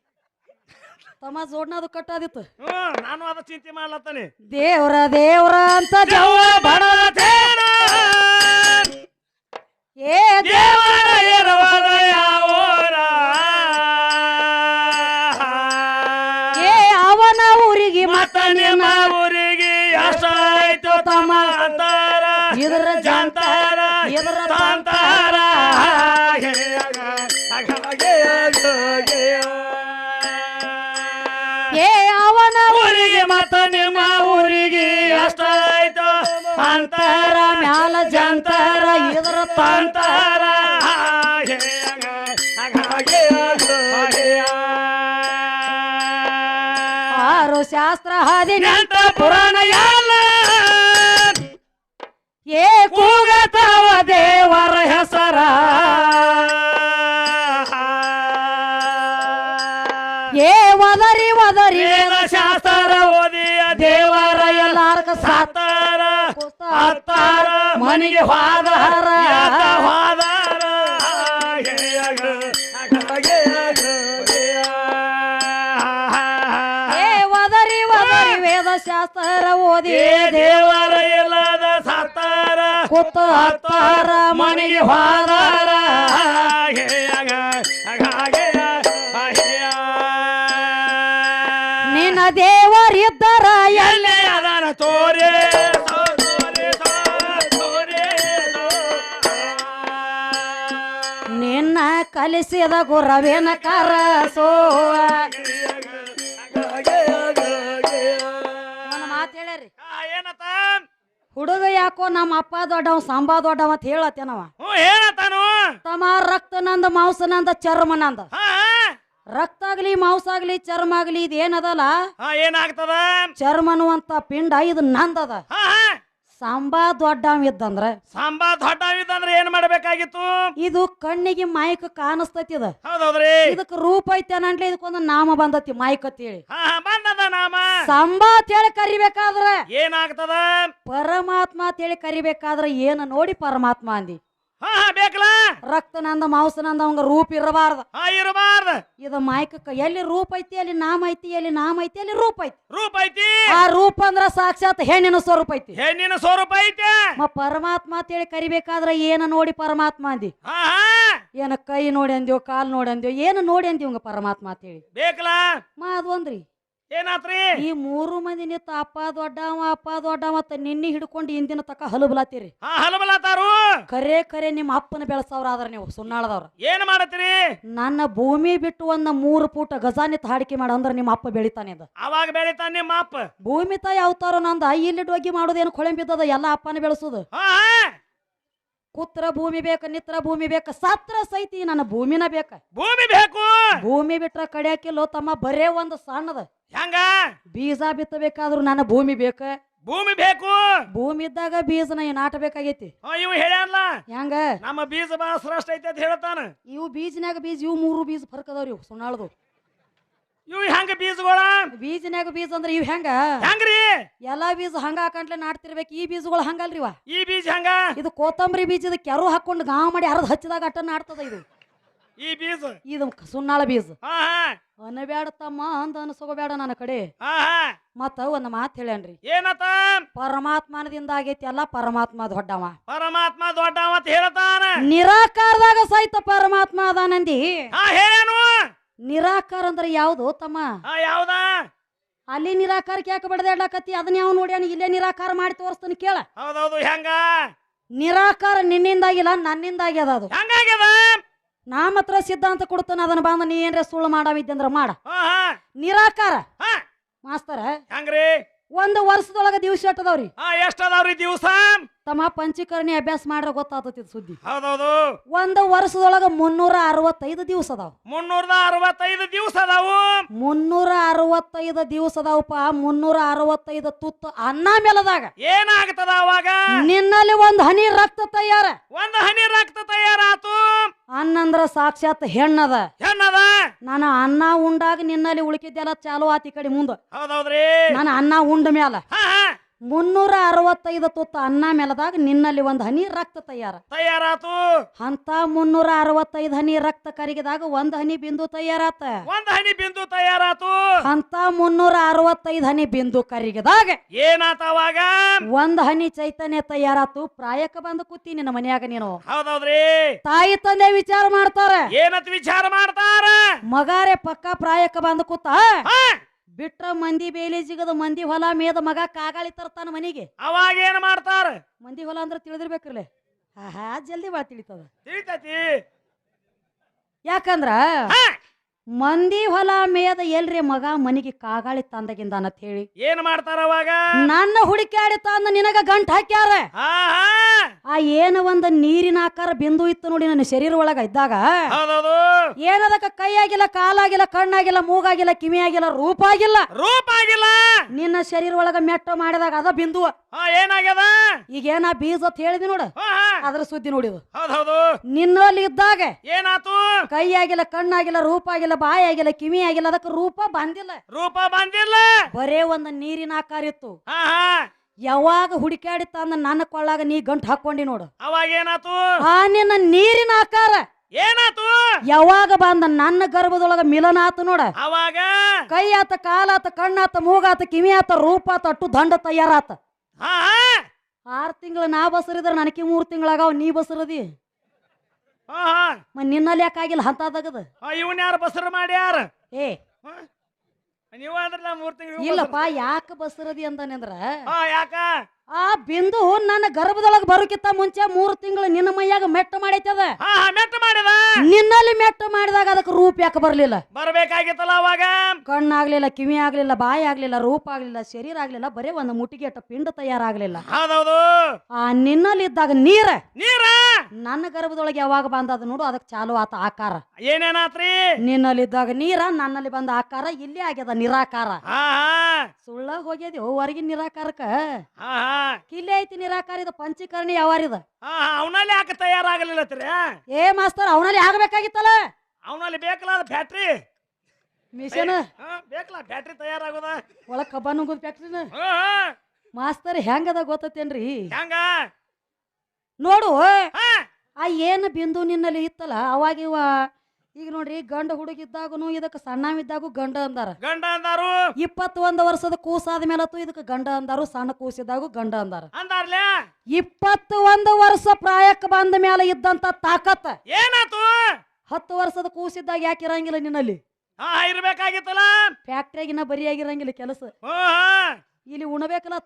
ತಮ್ಮ ಜೋಡ್ನದು ಕಟ್ಟಾದಿತ್ತು. ಹ್ಮ್ ನಾನು ಅದ ಚಿಂತೆ ಮಾಡ್ಲತ್ತಾನೆ. ದೇವ್ರ ದೇವ್ರ ಅಂತ ಜವ ಬಡ ಏ ದೇವರ ಮ್ಯಾಲ ಜಂತಾರ ಇದರ ತಾಂತಾರ. ಆರು ಶಾಸ್ತ್ರ ಹಾದಿ ನೆಂಟ ಪುರಾಣ ಯಾಲ ಏ ಕೂಗತಾವ ದೇವರ ಹೆಸರ. ಮನೆಗೆ ಹೋದಾರ ವದರಿ ವದರಿ ವೇದ ಶಾಸ್ತ್ರ ಓದಿ. ದೇವರ ಇಲ್ಲದ ಸತ್ತಾರ ಕುತ್ತ ಹತ್ತಾರ ಮನೆಗೆ ಹೋದಾರ ನಿನ್ನ ದೇವರಿದ್ದರ ಎಲ್ಲಿ? ಕಲಿಸಿದ ಗುರವೇನ ಕರಸೋ ಮಾತು ಹೇಳ್ಯಾರಿ ಹುಡುಗ ಯಾಕೋ ನಮ್ಮ ಅಪ್ಪ ದೊಡ್ಡವ ಸಾಂಬಾ ದೊಡ್ಡವ ಅಂತ ಹೇಳತ್ತೇನವ? ತಮ್ಮ ರಕ್ತ ನಂದ ಮಾಂಸ ನಂದ ಚರ್ಮ ನಂದ ರಕ್ತ ಆಗ್ಲಿ ಮಾಂಸ ಆಗ್ಲಿ ಚರ್ಮ ಆಗ್ಲಿ ಇದು ಏನದಲ್ಲ ಏನಾಗ್ತದ? ಚರ್ಮ ಅನ್ನುವಂತ ಪಿಂಡ ಇದು ನಂದದ. ದೊಡ್ಡ ಇದ್ದಂದ್ರೆ ದೊಡ್ಡವ ಇದ್ದಂದ್ರ ಸಾಂಬಾ ದೊಡ್ಡವಿದ್ದಂದ್ರೆ ಏನ್ ಮಾಡಬೇಕಾಗಿತ್ತು? ಇದು ಕಣ್ಣಿಗೆ ಮಾಯಕ ಕಾಣಿಸ್ತೈತಿ ಇದು ಹೌದೌದ್ರಿ? ಇದಕ್ ರೂಪ ಐತೆ ಅನ್ನಂಟ್ಲೆ ಇದಕ್ಕೊಂದು ನಾಮ ಬಂದತಿ ಮಾಯಕ ಅಂತೇಳಿ ಹಾ ಹಾ ಬಂದದ ನಾಮ. ತಂಬ ಅಂತ ಹೇಳಿ ಕರಿಬೇಕಾದ್ರೆ. ಏನಾಗ್ತದ? ಪರಮಾತ್ಮ ಅಂತೇಳಿ ಕರಿಬೇಕಾದ್ರೆ ಏನ ನೋಡಿ ಪರಮಾತ್ಮ ಅಂದಿ. ಹಾ ಹಾ ಬೇಕಲ್ಲ? ರಕ್ತನಂದ ಮಾಂಸನಂದ ಅವಂಗ ರೂಪ ಇರಬಾರದು. ಹಾ ಇರಬಾರ್ದ. ಇದು ಮಾಯಕ ಎಲ್ಲಿ ರೂಪ ಐತಿ ಅಲ್ಲಿ ನಾಮ ಐತಿ ಎಲ್ಲಿ ನಾಮ ಐತಿ ಅಲ್ಲಿ ರೂಪ ಐತಿ. ರೂಪ ಐತಿ. ಆ ರೂಪ ಅಂದ್ರ ಸಾಕ್ಷಾತ್ ಹೆಣ್ಣಿನ ಸ್ವರೂಪ ಐತಿ. ಹೆಣ್ಣಿನ ಸ್ವರೂಪ ಐತಿ. ಮ ಪರಮಾತ್ಮ ಅಂತೇಳಿ ಕರಿಬೇಕಾದ್ರ ಏನ ನೋಡಿ ಪರಮಾತ್ಮ ಅಂದಿ? ಹಾ ಏನ ಕೈ ನೋಡಿ ಅಂದ್ಯೋ ಕಾಲ್ ನೋಡಿ ಅಂದ್ಯೋ ಏನ ನೋಡಿ ಅಂದಿ ಇವಂಗ ಪರಮಾತ್ಮ ಅಂತೇಳಿ ಬೇಕಲ್ಲ ಮಾ ಅದೊಂದ್ರಿ. ಏನಾತ್ರಿ? ಈ ಮೂರು ಮಂದಿ ನಿಂತ ಅಪ್ಪ ದೊಡ್ಡವ ಅಪ್ಪ ದೊಡ್ಡ ಮತ್ತ ನಿನ್ನೆ ಹಿಡ್ಕೊಂಡು ಇಂದಿನ ತಕ ಹಲಬಲಾತೀರಿ ಹಾ ಹಲಬಲಾತಾರು ಕರೆ ಕರೆ ನಿಮ್ಮ ಅಪ್ಪನ ಬೆಳೆಸವ್ರ ಆದ್ರ ನೀವು ಸುನ್ನಾಳದವ್ರ. ಏನ್ ಮಾಡತ್ತೀರಿ? ನನ್ನ ಭೂಮಿ ಬಿಟ್ಟು ಒಂದ ಮೂರು ಪೂಟ ಗಜಾನಿತ್ ಹಾಡಿಕೆ ಮಾಡ ಅಂದ್ರ ನಿಮ್ಮ ಅಪ್ಪ ಬೆಳಿತಾನೆ ಅದ ಅವಾಗ ಬೆಳಿತಾನ ನಿಮ್ಮ ಅಪ್ಪ? ಭೂಮಿ ತಾಯಿ ಅವತಾರ ನಂದ? ಇಲ್ಲಿ ಡೊಗ್ಗಿ ಮಾಡೋದೇನು ಕೊಳೆಂಬಿದ್ದದ ಎಲ್ಲ ಅಪ್ಪನ ಬೆಳಸುದು. ಹಾ ಕುತ್ರ ಭೂಮಿ ಬೇಕ ನಿತ್ರ ಭೂಮಿ ಬೇಕ ಸತ್ರ ಸೈತಿ ನನ್ನ ಭೂಮಿನ ಬೇಕ. ಭೂಮಿ ಬೇಕು. ಭೂಮಿ ಬಿಟ್ರ ಕಡಿಯಾಕಿಲ್ಲೋ ತಮ್ಮ ಬರೇ ಒಂದು ಸಣ್ಣದ. ಹೆಂಗ? ಬೀಜ ಬಿತ್ತಬೇಕಾದ್ರು ನನ್ನ ಭೂಮಿ ಬೇಕ? ಭೂಮಿ ಬೇಕು. ಭೂಮಿ ಇದ್ದಾಗ ಬೀಜನ ನಾಟಬೇಕಾಗೈತಿ? ಇವು ಇವ್ ಹೆಂಗ? ನಮ್ಮ ಬೀಜ ಬಹಳ ಶ್ರೇಷ್ಠ ಐತೆ ಅಂತ ಹೇಳ್ತಾನ. ಇವು ಬೀಜನ್ಯಾಗ ಬೀಜ ಇವು ಮೂರು ಬೀಜ ಫರ್ಕ್ ಅದಾವ್ರಿ ಇವು ಸುಣ್ಣಾಳದು ಇವು ಹೆಂಗ ಬೀಜಗಳ? ಬೀಜನ್ಯಾಗ ಬೀಜ ಅಂದ್ರೆ ಇವ್ ಹೆಂಗ? ಹೆಂಗ್ರಿ? ಎಲ್ಲಾ ಬೀಜ ಹಂಗ ಹಾಕಂಟ್ಲೆ ನಾಟ್ತಿರ್ಬೇಕು ಈ ಬೀಜಗಳು ಹಂಗಲ್ರಿ ಇವ ಈ ಬೀಜ ಹೆಂಗ? ಇದು ಕೊತ್ತಂಬರಿ ಬೀಜದ ಕೆರು ಹಾಕೊಂಡು ಗಾಂವ್ ಮಾಡಿ ಅರ್ಧ ಹಚ್ಚಿದಾಗ ಅಟ್ಟ ನಾಡ್ತದ ಇದು. ಈ ಬೀಜ. ಇದು ಸುಣ್ಣಾಳ ಬೀಜ. ಹಾ ಹಾ. ತಮ್ಮ ಅಂದ ಅನ್ಸೋಬೇಡ ನನ್ನ ಕಡೆ. ಹಾ ಹಾ. ಮತ್ತ ಒಂದ್ ಮಾತು ಹೇಳ್ಯಾನ್ರಿ. ಏನತ್ತ ಪರಮಾತ್ಮನದಿಂದ ಆಗೈತಿ ಅಲ್ಲ ಪರಮಾತ್ಮ ದೊಡ್ಡವ. ಪರಮಾತ್ಮ ದೊಡ್ಡವ ಅಂತ ಹೇಳ್ತಾನ. ನಿರಾಕಾರದಾಗ ಸಹಿತ ಪರಮಾತ್ಮ ಅದಾನಂದಿ. ಹಾ ಹೇಳೇನು? ನಿರಾಕಾರ ಅಂದ್ರೆ ಯಾವ್ದು ತಮ್ಮ? ಹಾ ಯಾವ್ದ? ಅಲ್ಲಿ ನಿರಾಕಾರಕ್ಕೆ ಯಾಕೆ ಬಡದಾಡ್ಲಕತ್ತಿ ಅದನ್ನ ಯಾವ ನೋಡ್ಯಾನ? ಇಲ್ಲೇ ನಿರಾಕಾರ ಮಾಡಿ ತೋರಿಸ್ತಾನೆ ಕೇಳ. ಹೌದೌದು ಹೆಂಗ? ನಿರಾಕಾರ ನಿನ್ನಿಂದಾಗಿಲ್ಲ ನನ್ನಿಂದಾಗ್ಯದ ಅದು. ಹೆಂಗಾಗ್ಯದ? ನಾ ಮಾತ್ರ ಸಿದ್ಧಾಂತ ಕೊಡ್ತಾನ ಅದನ್ನ ಬಂದ ನೀ ಏನ್ರ ಸುಳ್ಳು ಮಾಡವಿದ್ದಂದ್ರ ಮಾಡ. ನಿರಾಕಾರ. ಮಾಸ್ತರ ಹೆಂಗ್ರಿ? ಒಂದು ವರ್ಷದೊಳಗ ದಿವಸ ಎಷ್ಟದವ್ರಿ ಎಷ್ಟದವ್ರಿ ದಿವಸ? ತಮ್ಮ ಪಂಚೀಕರಣಿ ಅಭ್ಯಾಸ ಮಾಡ್ರ ಗೊತ್ತಾಗ್ತತಿ ಸುದ್ದಿ. ಹೌದೌದು. ಒಂದು ವರ್ಷದೊಳಗ ಮುನ್ನೂರ ಅರವತ್ತೈದು ದಿವಸ ಅದಾವ. ಮುನ್ನೂರದ ಅರವತ್ತೈದು ದಿವಸ ಅದಾವು. ಮುನ್ನೂರ ಅರವತ್ತೈದು ದಿವಸ ಅದಾವಪ್ಪ. ಮುನ್ನೂರ ಅರವತ್ತೈದು ತುತ್ತು ಅನ್ನ ಮೇಲದಾಗ. ಏನಾಗ್ತದ ಅವಾಗ? ನಿನ್ನಲ್ಲಿ ಒಂದು ಹನಿ ರಕ್ತ ತಯಾರ. ಒಂದು ಹನಿ ರಕ್ತ ತಯಾರಾತು. ಅನ್ನಂದ್ರ ಸಾಕ್ಷಾತ್ ಹೆಣ್ಣದ. ಹೆಣ್ಣದ? ನಾನು ಅನ್ನ ಉಂಡಾಗ ನಿನ್ನಲ್ಲಿ ಉಳ್ಕಿದ್ದೆಲ್ಲ ಚಾಲು ಆತಿ ಈ ಕಡೆ ಮುಂದ. ಹೌದೌದ್ರಿ. ನಾನು ಅನ್ನ ಉಂಡ ಮ್ಯಾಲ. ಮುನ್ನೂರ ಅರವತ್ತೈದು ತುತ್ತ ಅನ್ನ ಮೆಲದಾಗ ನಿನ್ನಲ್ಲಿ ಒಂದು ಹನಿ ರಕ್ತ ತಯಾರ. ತಯಾರಾತು. ಅಂತ ಮುನ್ನೂರ ಅರವತ್ತೈದು ಹನಿ ರಕ್ತ ಕರಿಗಿದಾಗ ಒಂದ್ ಹನಿ ಬಿಂದು ತಯಾರಾತ. ಒಂದ್ ಹನಿ ಬಿಂದು ತಯಾರಾತು. ಅಂತ ಮುನ್ನೂರ ಅರವತ್ತೈದು ಹನಿ ಬಿಂದು ಕರಿಗಿದಾಗ ಏನಾತವಾಗ ಒಂದ್ ಹನಿ ಚೈತನ್ಯ ತಯಾರಾತು. ಪ್ರಾಯಕ್ಕೆ ಬಂದು ಕೂತಿ ನಿನ್ನ ಮನ್ಯಾಗ ನೀನು. ಹೌದೌದ್ರಿ. ತಾಯಿ ತಂದೆ ವಿಚಾರ ಮಾಡ್ತಾರ. ಏನತ್ ವಿಚಾರ ಮಾಡ್ತಾರ? ಮಗಾರೆ ಪಕ್ಕ ಪ್ರಾಯಕ್ಕೆ ಬಂದು ಕೂತ. ಬಿಟ್ರ ಮಂದಿ ಬೇಲಿ ಜಿಗದ ಮಂದಿ ಹೊಲ ಮೇದ ಮಗ ಕಾಗಾಳಿ ತರ್ತಾನ ಮನಿಗೆ. ಅವಾಗ ಏನ್ ಮಾಡ್ತಾರ? ಮಂದಿ ಹೊಲ ಅಂದ್ರೆ ತಿಳಿದಿರ್ಬೇಕ್ರಲೆ. ಹಾ ಜಲ್ದಿ ಬಾ ತಿಳಿತದ. ತಿಳಿತೈತಿ. ಯಾಕಂದ್ರ ಮಂದಿ ಹೊಲ ಮೇದ ಎಲ್ರಿ ಮಗ ಮನಿಗೆ ಕಾಗಾಳಿ ತಂದಗಿಂದ ಅಂತ ಹೇಳಿ. ಏನ್ ಮಾಡ್ತಾರ ಅವಾಗ? ನನ್ನ ಹುಡುಕ್ಯಾಡಿ ತಂದ ನಿನಗ ಗಂಟ್ ಹಾಕ್ಯಾರ. ಆ ಏನ ಒಂದ್ ನೀರಿನ ಆಕಾರ ಬಿಂದು ಇತ್ತು ನೋಡಿ ನನ್ನ ಶರೀರ ಒಳಗ ಇದ್ದಾಗ. ಏನದಕ್ಕ ಕೈ ಆಗಿಲ್ಲ ಕಾಲಾಗಿಲ್ಲ ಕಣ್ಣಾಗಿಲ್ಲ ಮೂಗಾಗಿಲ್ಲ ಕಿವಿ ಆಗಿಲ್ಲ ರೂಪ ಆಗಿಲ್ಲ ರೂಪ ಆಗಿಲ್ಲ ನಿನ್ನ ಶರೀರ ಒಳಗ ಮೆಟ್ಟ ಮಾಡಿದಾಗ ಅದ ಬಿಂದು ಹಾ ಏನಾಗ್ಯದ? ಏನ ಬೀಜ ಅಂತ ಹೇಳಿದಿ ನೋಡ. ಹಾ ಹಾ. ಅದ್ರ ಸುದ್ದಿ ನೋಡಿದು. ಹೌದೌದು ನಿನ್ನಲ್ಲಿ ಇದ್ದಾಗ ಏನಾತು? ಕೈ ಆಗಿಲ್ಲ ಕಣ್ಣಾಗಿಲ್ಲ ರೂಪ ಆಗಿಲ್ಲ ಬಾಯಿ ಆಗಿಲ್ಲ ಕಿವಿ ಆಗಿಲ್ಲ ಅದಕ್ಕೆ ರೂಪ ಬಂದಿಲ್ಲ. ರೂಪ ಬಂದಿಲ್ಲ? ಬರೇ ಒಂದು ನೀರಿನ ಆಕಾರ ಇತ್ತು. ಹಾ ಹಾ. ಯಾವಾಗ ಹುಡುಕಾಡಿತ್ತ ತಂದ ನನ್ನ ಕೊಳ್ಳಾಗ ನೀ ಗಂಟು ಹಾಕೊಂಡಿ ನೋಡು. ಅವಾಗ ಏನಾತು? ಆ ನಿನ್ನ ನೀರಿನ ಆಕಾರ. ಏನಾತು? ಯಾವಾಗ ಬಂದ ನನ್ನ ಗರ್ಭದೊಳಗ ಮಿಲನ ಆತು ನೋಡ. ಅವಾಗ? ಕೈ ಆತ ಕಾಲಾತ ಕಣ್ಣಾತ ಮೂಗಾತ ಕಿವಿ ಆತ ರೂಪ ಆತ ಅಟ್ಟು ದಂಡ ತಯಾರಾತ. ಹಾ ಆರು ತಿಂಗಳ ನಾ ಬಸರಿದ್ರ ನನಗೆ ಮೂರ್ ತಿಂಗಳಾಗವ ನೀ ಬಸರದಿ ನಿನ್ನ ನಿನ್ನಲ್ಲಿ ಯಾಕಾಗಿಲ್ಲ ಹಂತದಾಗದ ಇವನ್ ಯಾರು ಬಸರು ಮಾಡ್ಯಾರ? ಏ? ನೀವು ಅಂದ್ರಲ್ಲ ಮೂರ್ ತಿಂಗಳು ಇಲ್ಲಪ್ಪ ಯಾಕ ಬಸರದಿ ಅಂತಾನೆಂದ್ರ ಆ ಯಾಕ? ಆ ಬಿಂದು ನನ್ನ ಗರ್ಭದೊಳಗೆ ಬರೋಕಿತ್ತ ಮುಂಚೆ ಮೂರು ತಿಂಗಳು ನಿನ್ನ ಮೈಯಾಗ ಮೆಟ್ಟ ಮಾಡೈತದ? ಹಾ ಹಾ ಮೆಟ್ಟ ಮಾಡಿದ. ನಿನ್ನಲ್ಲಿ ಮೆಟ್ಟ ಮಾಡಿದಾಗ ಅದಕ್ಕೆ ರೂಪ ಯಾಕೆ ಬರಲಿಲ್ಲ? ಬರಬೇಕಾಗಿತ್ತಲ್ಲ ಅವಾಗ? ಕಣ್ಣಾಗ್ಲಿಲ್ಲ ಕಿವಿ ಆಗ್ಲಿಲ್ಲ ಬಾಯಿ ಆಗ್ಲಿಲ್ಲ ರೂಪ ಆಗ್ಲಿಲ್ಲ ಶರೀರ ಆಗ್ಲಿಲ್ಲ ಬರೇ ಒಂದು ಮುಟ್ಟಿಗೆ ಅಟ್ಟ ಪಿಂಡ ತಯಾರಾಗ್ಲಿಲ್ಲ. ಹೌದೌದು. ಆ ನಿನ್ನಲ್ಲಿ ಇದ್ದಾಗ ನೀರ? ನೀರ? ನನ್ನ ಗರ್ಭದೊಳಗೆ ಯಾವಾಗ ಬಂದದ ನೋಡು ಅದಕ್ಕೆ ಚಾಲು ಆತ ಆಕಾರ. ಏನೇನಾತ್ರಿ? ನಿನ್ನಲ್ಲಿ ಇದ್ದಾಗ ನೀರ ನನ್ನಲ್ಲಿ ಬಂದ ಆಕಾರ ಇಲ್ಲಿ ಆಗ್ಯದ ನಿರಾಕಾರ. ಸುಳ್ಳಾಗ ಸುಳ್ಳ ಹೋಗ್ಯದಿ ಹೊರಗಿನ ನಿರಾಕಾರಕ್ಕ? ಹಾ ಹಾ. ಇಲ್ಲಿ ಐತಿ ನಿರಾಕಾರ ಇದು ಪಂಚೀಕರಣಿ ಯಾವಾರಿದ ಅವನಲ್ಲಿ ಯಾಕೆ ತಯಾರಾಗಲಿಲ್ಲತ್ರಿ ಏ ಮಾಸ್ತರ್ ಅವನಲ್ಲಿ ಆಗಬೇಕಾಗಿತ್ತಲ್ಲ? ಅವನಲ್ಲಿ ಬೇಕಲ್ಲ ಅದು ಬ್ಯಾಟ್ರಿ? ಮಿಷನ್? ಹಾ ಬೇಕಲ್ಲ ಬ್ಯಾಟ್ರಿ ತಯಾರಾಗೋದ? ಒಳ ಕಬ್ಬ ಫ್ಯಾಕ್ಟ್ರಿನ ಹಾ ಹಾ. ಮಾಸ್ತರ್ ಹೆಂಗದ ಗೊತ್ತೇನ್ರಿ ಹೆಂಗ? ನೋಡು ಆ ಏನು ಬಿಂದು ನಿನ್ನಲ್ಲಿ ಇತ್ತಲ್ಲ ಅವಾಗ ಇವ ಈಗ ನೋಡ್ರಿ ಗಂಡ ಹುಡುಗಿದ್ದಾಗೂ ಇದಕ್ಕೆ ಸಣ್ಣವಿದ್ದಾಗೂ ಗಂಡ ಅಂದಾರ. ಗಂಡ ಅಂದಾರು? ಇಪ್ಪತ್ತೊಂದು ವರ್ಷದ ಕೂಸಾದ ಮೇಲತ್ತು ಇದಕ್ಕೆ ಗಂಡ ಅಂದಾರು ಸಣ್ಣ ಕೂಸಿದ್ದಾಗೂ ಗಂಡ ಅಂದಾರ. ಅಂದಾರ್ಲೆ? ಇಪ್ಪತ್ತು ಒಂದು ವರ್ಷ ಪ್ರಾಯಕ್ಕೆ ಬಂದ ಮೇಲೆ ಇದ್ದಂತ ತಾಕತ್ ಏನಾತು? ಹತ್ತು ವರ್ಷದ ಕೂಸಿದ್ದಾಗ ಯಾಕೆ ಇರಂಗಿಲ್ಲ ನಿನ್ನಲ್ಲಿ? ಇರಬೇಕಾಗಿತ್ತಲ್ಲ? ಫ್ಯಾಕ್ಟ್ರಿಯಾಗಿನ ಬರಿಯಾಗಿರಂಗಿಲ್ಲ ಕೆಲಸ. ಹ್ಞೂ ಇಲ್ಲಿ ಉಣಬೇಕಲ್ಲ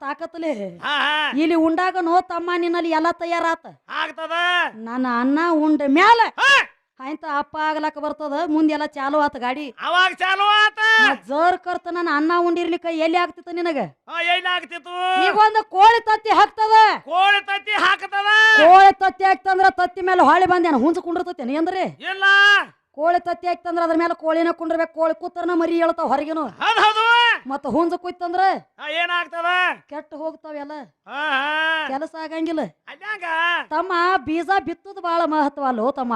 ಹಾ ಇಲ್ಲಿ ಉಂಡಾಗ ನೋ ತಮ್ಮ ನಿನ್ನಲ್ಲಿ ಎಲ್ಲ ತಯಾರಾತ. ಆಗ್ತದ? ನನ್ನ ಅನ್ನ ಉಂಡ ಮ್ಯಾಲ ಆಯ್ತ ಅಪ್ಪ ಆಗ್ಲಕ್ಕ ಬರ್ತದ? ಮುಂದೆಲ್ಲ ಚಾಲು ಆತ ಗಾಡಿ. ಅವಾಗ ಚಾಲು ಆತ. ಜೋರ್ ಕರ್ತ ನನ್ನ ಅನ್ನ ಉಂಡಿರ್ಲಿಕ್ಕ ಎಲ್ಲಿ ಆಗ್ತಿತ್ತು ನಿನಗ? ಎಲ್ಲಿ ಆಗ್ತಿತ್ತು? ಈಗ ಒಂದು ಕೋಳಿ ತತ್ತಿ ಹಾಕ್ತದ. ಕೋಳಿ ತತ್ತಿ ಹಾಕ್ತದ. ಕೋಳಿ ತತ್ತಿ ಹಾಕ್ತಂದ್ರ ತತ್ತಿ ಮೇಲೆ ಹೊಳೆ ಬಂದೇನ ಹುಂಜ್ ಕುಂಡಿರ್ತೈತಿ ಅಂದ್ರೆ ಇಲ್ಲ. ಕೋಳಿ ತತ್ತಿ ಹಾಕ್ತಂದ್ರ ಅದ್ರ ಮೇಲೆ ಕೋಳಿನ ಕುಂಡ್ರಬೇಕು. ಕೋಳಿ ಕೂತರ್ನ ಮರಿ ಹೇಳ್ತಾವ ಹೊರಗಿನ. ಹೌದ್ ಹೌದು. ಮತ್ತ ಹುಂಜ ಕುಯ್ತಂದ್ರ ಹಾ ಏನಾಗ್ತದ? ಕೆಟ್ಟ ಹೋಗ್ತಾವೆಲ್ಲ ಕೆಲಸ ಆಗಂಗಿಲ್ಲ. ತಮ್ಮ ಬೀಜ ಬಿತ್ತುದು ಬಹಳ ಮಹತ್ವ ಅಲ್ಲೋ ತಮ್ಮ.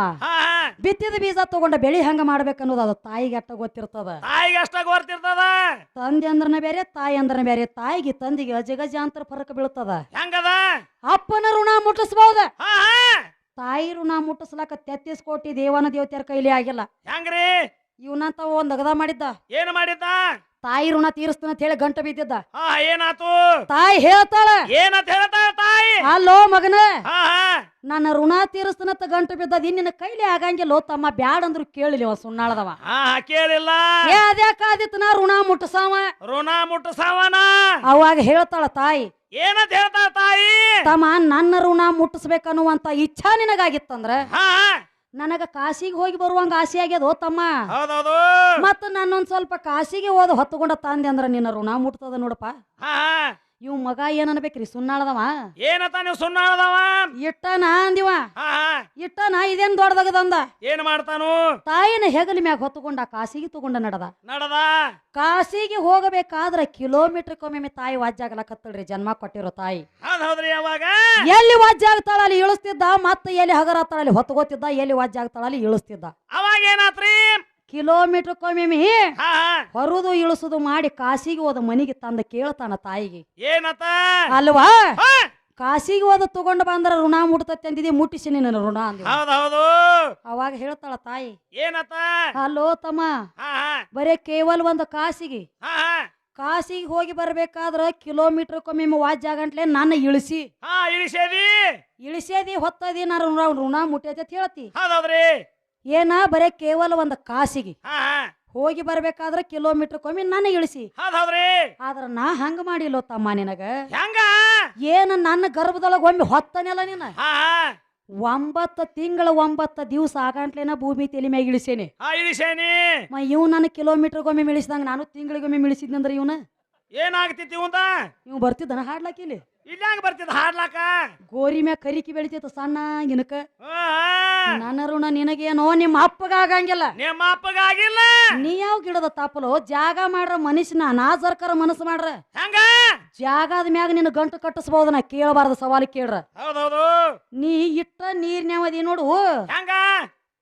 ಬಿತ್ತಿದ ಬೀಜ ತಗೊಂಡ ಬೆಳಿ ಹೆಂಗ ಮಾಡ್ಬೇಕನ್ನೋದು ಅದು ತಾಯಿಗೆ ಅಟ್ಟ ಗೊತ್ತಿರ್ತದ. ತಾಯಿಗೆ ಅಷ್ಟ ಗೊತ್ತಿರ್ತದ? ತಂದೆ ಅಂದ್ರನ ಬೇರೆ ತಾಯಿ ಅಂದ್ರನ ಬೇರೆ. ತಾಯಿಗೆ ತಂದಿಗೆ ಅಜಗಜಾಂತರ ಫರಕ ಬೀಳ್ತದ. ಹೆಂಗದ? ಅಪ್ಪನ ಋಣ ಮುಟ್ಟಿಸ್ಬಹುದ ತಾಯಿ ಋಣ ಮುಟ್ಟಿಸ್ಲಾಕ ತೆತ್ತಿಸ್ ಕೋಟಿ ದೇವನ ದೇವತೆಯರ ಕೈಲಿ ಆಗಿಲ್ಲ. ಹೆಂಗ್ರಿ? ಇವನಂತ ಒಂದ್ ಅಗದ ಮಾಡಿದ್ದ. ಏನ್ ಮಾಡಿದ್ದ? ತಾಯಿ ಋಣ ತೀರಿಸ್ತಾನ ಅಂತ ಹೇಳಿ ಗಂಟ ಬಿದ್ದಿದ್ದ. ಹಾ ಏನಾತು? ತಾಯಿ ಹೇಳ್ತಾಳ ಏನಂತ ಹೇಳ್ತಾಳ ತಾಯಿ? ಅಲ್ಲೋ ಮಗನ ಹಾ ನನ್ನ ಋಣ ತೀರಿಸ್ತನತ್ತ ಗಂಟು ಬಿದ್ದದ ಇನ್ನಿನ ನಿನ್ನ ಕೈಲಿ ಆಗಂಗಿಲ್ಲ ತಮ್ಮ ಬ್ಯಾಡ್ ಅಂದ್ರು ಕೇಳಿಲ್ಲ ಅವ ಸುಣ್ಣಾಳದವ. ಕೇಳಿಲ್ಲ. ಏ ಅದ್ಯಾಕಾದಿತ್ತು ನಾ ಋಣ ಮುಟ್ಟಸಾವ? ಋಣ ಮುಟ್ಟಸಾವನ? ಅವಾಗ ಹೇಳ್ತಾಳ ತಾಯಿ ಏನಂತ ಹೇಳ್ತಾಳ ತಾಯಿ? ತಮ್ಮ ನನ್ನ ಋಣ ಮುಟ್ಟಿಸ್ಬೇಕನ್ನುವಂತ ಇಚ್ಛಾ ನಿನಗಾಗಿತ್ತಂದ್ರ ನನಗ ಕಾಶಿಗೆ ಹೋಗಿ ಬರುವಂಗ ಆಸೆ ಆಗ್ಯದ ತಮ್ಮ. ಹೌದೌದು. ಮತ್ತ ನನ್ನೊಂದ್ ಸ್ವಲ್ಪ ಕಾಶಿಗೆ ಹೋದ ಹೊತ್ತುಕೊಂಡ ತಂದೆ ಅಂದ್ರ ನಿನ್ನ ಋಣ ಮುಟ್ತದ ನೋಡಪ್ಪ. ಇವ್ ಮಗ ಏನ್ ಅನ್ಬೇಕ್ರಿ ಸುಣ್ಣಾಳದವ ಏನತ ನೀವು ಸುಣ್ಣ ಹೇಳ್ದವ ಇಟ್ಟನ ಅಂದಿವ. ಇಟ್ಟನ ಇದೇನ್ ದೊಡ್ಡದಾಗದಂದ ಏನ್ ಮಾಡ್ತಾನು? ತಾಯಿನ ಹೆಗಲ ಮ್ಯಾಗ ಹೊತ್ತುಕೊಂಡ ಕಾಸಿಗೆ ತಗೊಂಡ ನಡದ. ನಡದ? ಕಾಸಿಗೆ ಹೋಗಬೇಕಾದ್ರ ಕಿಲೋಮೀಟರ್ ಕೊಮ್ಮೆ ತಾಯಿ ವಾಜ್ಯಾಗಲಕತ್ತಳ್ರಿ ಜನ್ಮ ಕೊಟ್ಟಿರೋ ತಾಯಿ. ಹೌದ್ ಹೌದ್ರಿ ಅವಾಗ? ಎಲ್ಲಿ ವಾಜ್ಯ ಆಗ್ತಾಳ ಅಲ್ಲಿ ಇಳಿಸ್ತಿದ್ದ ಮತ್ತೆ ಎಲ್ಲಿ ಹಗರ ಆಗ್ತಾಳ ಅಲ್ಲಿ ಹೊತ್ಕೋತಿದ್ದ ಎಲ್ಲಿ ವಾಜ್ಯ ಆಗ್ತಾಳ ಅಲ್ಲಿ ಇಳಿಸ್ತಿದ್ದ. ಅವಾಗ ಏನಾತ್ರಿ? ಕಿಲೋಮೀಟರ್ ಕೊಮ್ಮೆ ಹೊರುದು ಇಳಿಸುದು ಮಾಡಿ ಕಾಸಿಗೆ ಹೋದ ಮನಿಗೆ ತಂದ ಕೇಳ್ತಾನ ತಾಯಿಗೆ. ಏನತ್ತ ಅಲ್ವಾ? ಕಾಸಿಗೆ ಕಾಶಿಗೆ ಹೋದ ತಗೊಂಡ ಬಂದ್ರ ಋಣ ಮುಟ್ತತಿ ಅಂದಿದಿ ಮುಟ್ಟಿಸಿ ನಿನ್ನ ಋಣ ಅಂದಿ ಅವಾಗ ಹೇಳ್ತಾಳ ತಾಯಿ ಏನತ್ತ ಅಲ್ಲೋ ತಮ್ಮ ಬರೇ ಕೇವಲ ಒಂದು ಕಾಸಿಗೆ. ಕಾಸಿಗೆ ಹೋಗಿ ಬರ್ಬೇಕಾದ್ರ ಕಿಲೋಮೀಟರ್ ಕೊಮ್ಮೆ ವಾಜ್ಯ ಗಂಟ್ಲೆ ನನ್ನ ಇಳಿಸಿ. ಇಳಿಸೇದಿ? ಇಳಿಸೇದಿ ಹೊತ್ತದಿ ನಾನು ಋಣ ಮುಟ್ಟೈತಿ ಅಂತ ಹೇಳ್ತಿ. ಏನ ಬರೇ ಕೇವಲ ಒಂದು ಕಾಸಿಗೆ. ಹೋಗಿ ಬರ್ಬೇಕಾದ್ರೆ ಕಿಲೋಮೀಟರ್ಕೊಮ್ಮೆ ನನ್ನ ಇಳಿಸಿ. ಆದ್ರೆ ನಾ ಹಂಗ ಮಾಡಿಲ್ಲೋ ತಮ್ಮ ನಿನಗ. ಹೆಂಗ? ಏನ ನನ್ನ ಗರ್ಭದೊಳಗೆ ಒಮ್ಮೆ ಹೊತ್ತನೆಲ್ಲ ನೀನ? ಒಂಬತ್ತು ತಿಂಗಳ ಒಂಬತ್ತು ದಿವಸ ಆಗಂಟ್ಲೇನ ಭೂಮಿ ತಲೆ ಮ್ಯಾಗ ಇಳಿಸೇನಿ. ಹಾ ಇಳಿಸೇನಿ. ಮ ಇವ್ ನನ್ನ ಕಿಲೋಮೀಟರ್ಗೊಮ್ಮೆ ಇಳಿಸಿದಂಗ ನಾನು ತಿಂಗಳಿಗೊಮ್ಮೆ ಇಳಿಸಿದ್ನಂದ್ರ ಇವನ? ಏನಾಗ್ತಿತ್ತು ಇವಂತ? ಇವ್ ಬರ್ತಿದ್ದನ ಹಾಡ್ಲಾಕ ಇಲ್ಲಿ ಇಲ್ಲಿ ಹೆಂಗ್ ಬರ್ತಿದ್ ಹಾಡ್ಲಾಕ? ಗೋರಿ ಮ್ಯಾಗ ಕರಿಕಿ ಬೆಳಿತೈತ ಸಣ್ಣ ಗಿನಕ. ನನ್ನ ಋಣ ನಿನಗೇನೋ ನಿಮ್ಮ ಅಪ್ಪಗ ಆಗಂಗಿಲ್ಲ. ನಿಮ್ಮ ಅಪ್ಪಗಾಗಿಲ್ಲ ನೀ ಯಾವ ಗಿಡದ ತಾಪಲು? ಜಾಗ ಮಾಡ್ರ ಮನುಷ್ಯನ ನಾ ಸರ್ಕಾರ ಮನಸ್ಸು ಮಾಡ್ರ. ಹಂಗ? ಜಾಗದ ಮ್ಯಾಗ ನಿನ್ನ ಗಂಟು ಕಟ್ಟಿಸ್ಬೋದು ನಾ ಕೇಳಬಾರದ ಸವಾಲು ಕೇಳ್ರ. ಹೌದೌದು. ನೀ ಇಟ್ಟ ನೀರ್ನ್ಯಾವದಿ ನೋಡು. ಹೆಂಗ?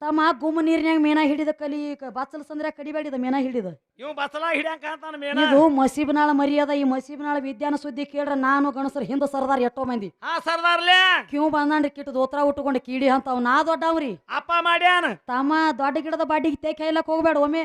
ತಮ್ಮ ಗುಮ್ಮ ನೀರಿನ್ಯಾಗ ಮೇನ ಹಿಡಿದ ಕಲಿ ಬಚ್ಚಲ ಸಂದ್ರ ಕಡಿಬೇಡಿದ ಮೇನ ಹಿಡಿದ. ಇವ್ ಬಸಲ ಹಿಡಿಯಂಕ ಅಂತಾನ ಮೇನ. ಇದು ಮಸೀಬ್ನಾಳ ಮರ್ಯಾದ ಈ ಮಸೀಬ್ನಾಳ ವಿದ್ಯಾನ ಸುದ್ದಿ ಕೇಳ್ರ ನಾನು ಗಣಸರ್ ಹಿಂದ ಸರ್ದಾರ್ ಎಷ್ಟೋ ಮಂದಿ. ಹಾ ಸರ್ದಾರ್ಲೆ. ಕ್ಯೂ ಬಂದಾನ್ರಿ ಕಿಟ್ಟು ದೋತ್ರ ಉಟ್ಕೊಂಡು ಕೀಡಿ ಅಂತಾವ್ ನಾ ದೊಡ್ಡವ್ರಿ. ಅಪ್ಪ ಮಾಡ್ಯಾನ. ತಮ್ಮ ದೊಡ್ಡ ಗಿಡದ ಬಾಡಿಗೆ ತೇ ಕೈಲಕ್ ಹೋಗ್ಬೇಡ ಒಮ್ಮೆ.